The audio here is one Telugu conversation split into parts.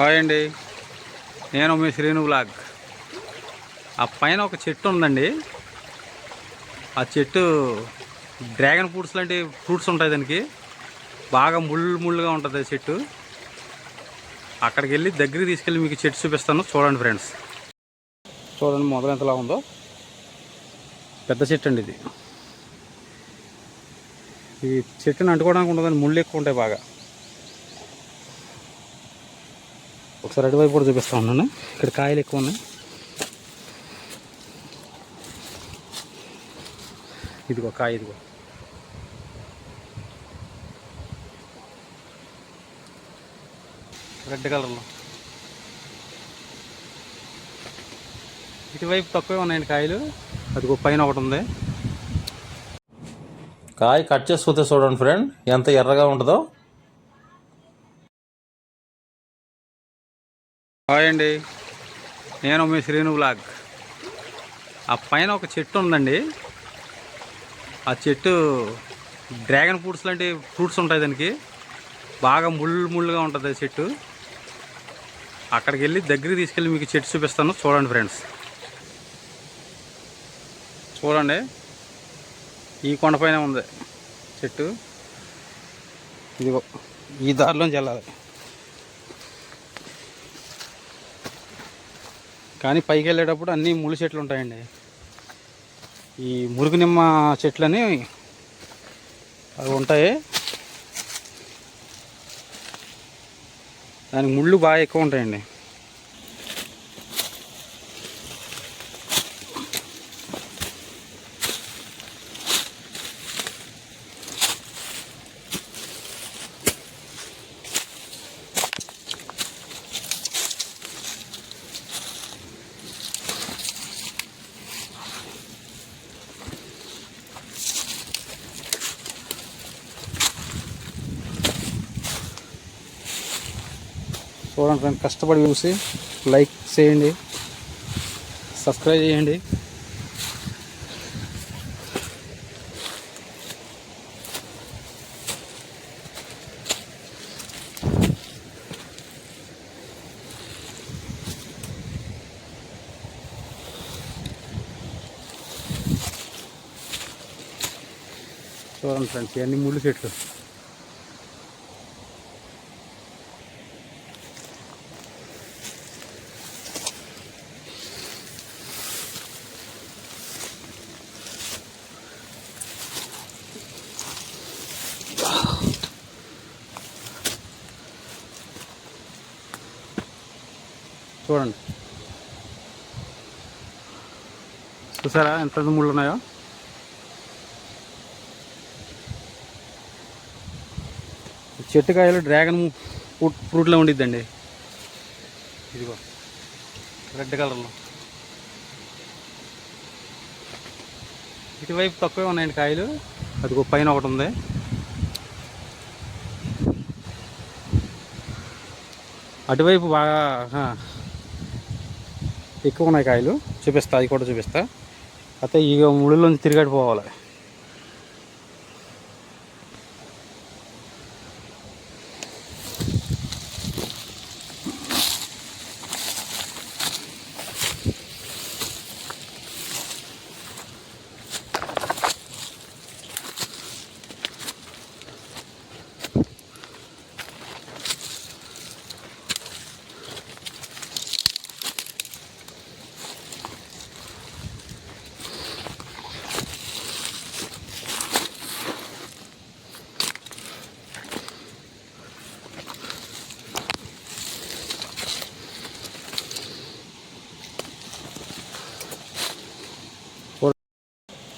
హాయ్ అండి. నేను మీ శ్రీను బ్లాగ్ ఆ పైన ఒక చెట్టు ఉందండి. ఆ చెట్టు డ్రాగన్ ఫ్రూట్స్ లాంటి ఫ్రూట్స్ ఉంటాయి దానికి. బాగా ముళ్ళు ముళ్ళుగా ఉంటుంది ఆ చెట్టు. అక్కడికి వెళ్ళి దగ్గరికి తీసుకెళ్ళి మీకు చెట్టు చూపిస్తాను. చూడండి ఫ్రెండ్స్. చూడండి మొదలు ఎంతలా ఉందో. పెద్ద చెట్టు అండి ఇది. ఈ చెట్టుని అంటుకోవడానికి ఉండదని ముళ్ళు ఎక్కువ ఉంటాయి బాగా. ఒకసారి అటువైపు కూడా చూపిస్తా ఉన్నాను. ఇక్కడ కాయలు ఎక్కువ ఉన్నాయి. ఇదిగో కాయ ఇదిగో. రెడ్ కలర్లో ఇటువైపు తక్కువే ఉన్నాయండి కాయలు. అదిగో పైన ఒకటి ఉంది. కాయ కట్ చేసుకుంటే చూడండి ఫ్రెండ్ ఎంత ఎర్రగా ఉంటుందో. హాయ్ అండి. నేను మీ శ్రీను బ్లాగ్ ఆ పైన ఒక చెట్టు ఉందండి. ఆ చెట్టు డ్రాగన్ ఫ్రూట్స్ లాంటి ఫ్రూట్స్ ఉంటాయి దానికి. బాగా ముళ్ళు ముళ్ళుగా ఉంటుంది ఆ చెట్టు. అక్కడికి వెళ్ళి దగ్గరికి తీసుకెళ్ళి మీకు చెట్టు చూపిస్తాను. చూడండి ఫ్రెండ్స్. చూడండి. ఈ కొండపైన ఉంది చెట్టు. ఇదిగో ఈ దారిలోంచి వెళ్ళాలి. కానీ పైకి వెళ్ళేటప్పుడు అన్నీ ముళ్ళు చెట్లు ఉంటాయండి. ఈ మురుగు నిమ్మ చెట్లని అవి ఉంటాయి. దానికి ముళ్ళు బాగా ఎక్కువ ఉంటాయండి. చూడండి ఫ్రెండ్ కష్టపడి చూసి లైక్ చేయండి సబ్స్క్రైబ్ చేయండి. చూడండి ఫ్రెండ్స్ ఇవన్నీ ముళ్ళు చెట్లు. చూడండి. చూసారా? ఎంత ముళ్ళు ఉన్నాయో? చెట్టుకాయలు చెట్టు కాయలు డ్రాగన్ ఫ్రూట్ ఫ్రూట్లో ఉండిద్దండి. ఇదిగో రెడ్ కలర్లో. ఇటువైపు తక్కువే ఉన్నాయండి కాయలు. అదిగో పైన ఒకటి ఉంది. అటువైపు బాగా ఎక్కువ ఉన్నాయి కాయలు. చూపిస్తా అది కూడా చూపిస్తా. అయితే ఇక ముళ్ళలోంచి తిరిగడి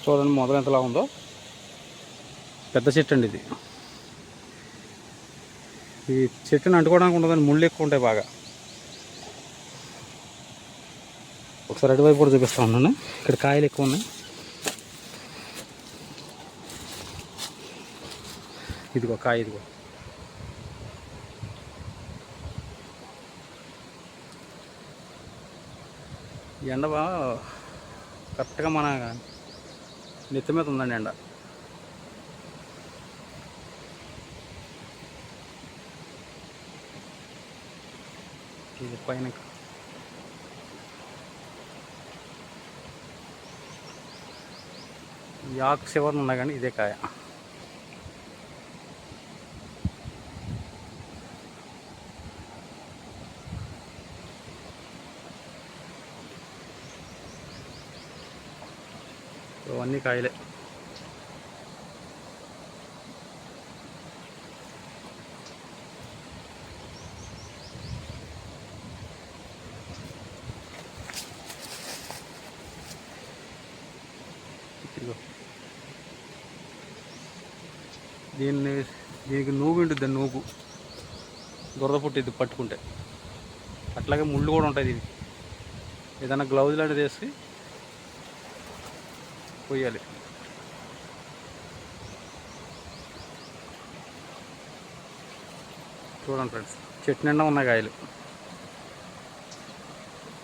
చూడండి మొదలు ఎంతలా ఉందో. పెద్ద చెట్టు అండి ఇది. ఈ చెట్టుని అంటుకోవడానికి ఉండదని ముళ్ళు ఎక్కువ ఉంటాయి బాగా. ఒకసారి అటువైపు కూడా చూపిస్తా ఉన్నాను. ఇక్కడ కాయలు ఎక్కువ ఉన్నాయి. ఇదిగో కాయ ఇదిగో. ఈ ఎండ బాగా కరెక్ట్గా మన నెత్తి మీద ఉందండి ఎండ. ఇది పైన. ఈ ఆకు చివరన ఉన్నా కానీ ఇదే కాయ. అన్ని కాయలే. దీన్ని దీనికి నూగు ఉంటుంది నూగు. దురద పుట్టిద్ది పట్టుకుంటే. అట్లాగే ముళ్ళు కూడా ఉంటుంది ఇది ఏదైనా గ్లౌజ్ లాంటిది వేసి పోయాలి. చూడండి ఫ్రెండ్స్ చెట్టు నిండా ఉన్నాయి కాయలు.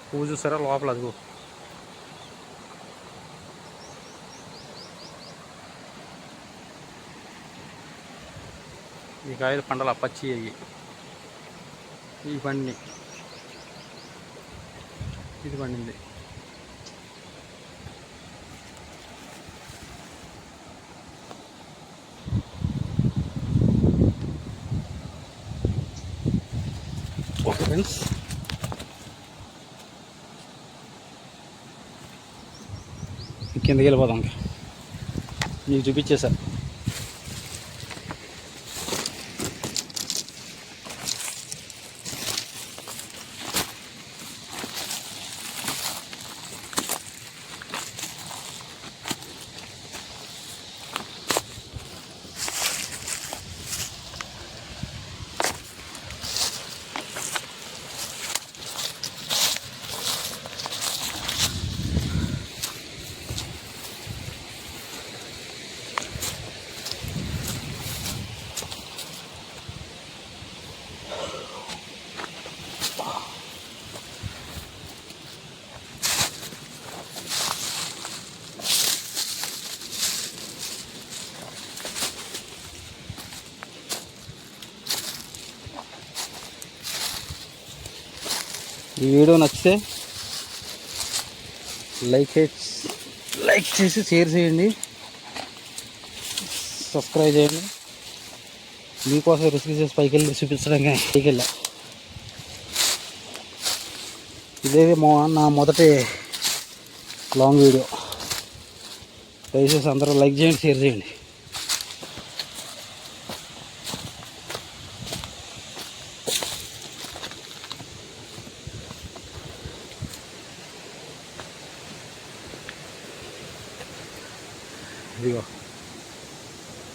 పువ్వు చూసారా? లోపల అదిగో. ఈ కాయలు పండలు పచ్చి అయ్యి. ఈ పండి. ఇది పండింది. ఫ్రెండ్స్ కిందకి వెళ్ళిపోదాం ఇంకా. మీకు చూపించేసా ఈ వీడియో నచ్చితే లైక్ లైక్ చేసి షేర్ చేయండి. సబ్స్క్రైబ్ చేయండి. మీకోసం రిస్క్ చేసి పైకి వెళ్ళి చూపించడానికి పైకి వెళ్ళా. ఇదే మా నా మొదటి లాంగ్ వీడియో. దయచేసి అందరూ లైక్ చేయండి షేర్ చేయండి. ఇదిగో.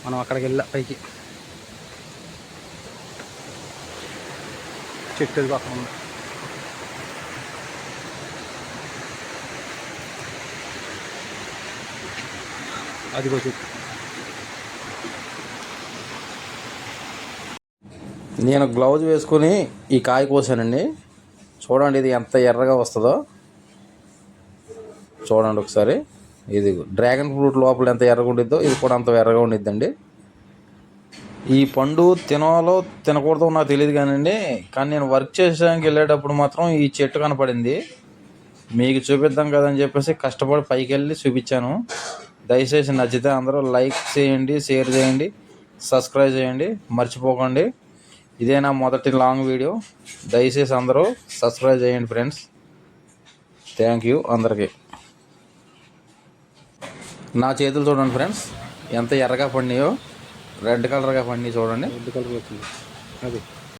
మనం అక్కడికి వెళ్ళా పైకి. చెట్టు పక్కన ఉంది. అదిగో చెట్టు. నేను గ్లౌజ్ వేసుకొని ఈ కాయ కోసానండి. చూడండి ఇది ఎంత ఎర్రగా వస్తుందో. చూడండి ఒకసారి. ఇది డ్రాగన్ ఫ్రూట్ లోపల ఎంత ఎర్రగా ఉండిద్దో ఇది కూడా అంత ఎర్రగా ఉండిద్దండి. ఈ పండు తినాలో తినకూడదో నాకు తెలియదు కానివ్వండి కానీ నేను వర్క్ చేసేదానికి వెళ్ళేటప్పుడు మాత్రం ఈ చెట్టు కనపడింది. మీకు చూపిద్దాం కదని చెప్పేసి కష్టపడి పైకి వెళ్ళి చూపించాను. దయచేసి నచ్చితే అందరూ లైక్ చేయండి షేర్ చేయండి సబ్స్క్రైబ్ చేయండి మర్చిపోకండి. ఇదే నా మొదటి లాంగ్ వీడియో. దయచేసి అందరూ సబ్స్క్రైబ్ చేయండి ఫ్రెండ్స్. థ్యాంక్ యూ అందరికీ. నా చేతులు చూడండి ఫ్రెండ్స్. ఎంత ఎర్రగా పండియో రెడ్ కలర్గా పండి చూడండి. రెడ్ కలర్ వచ్చింది. అది.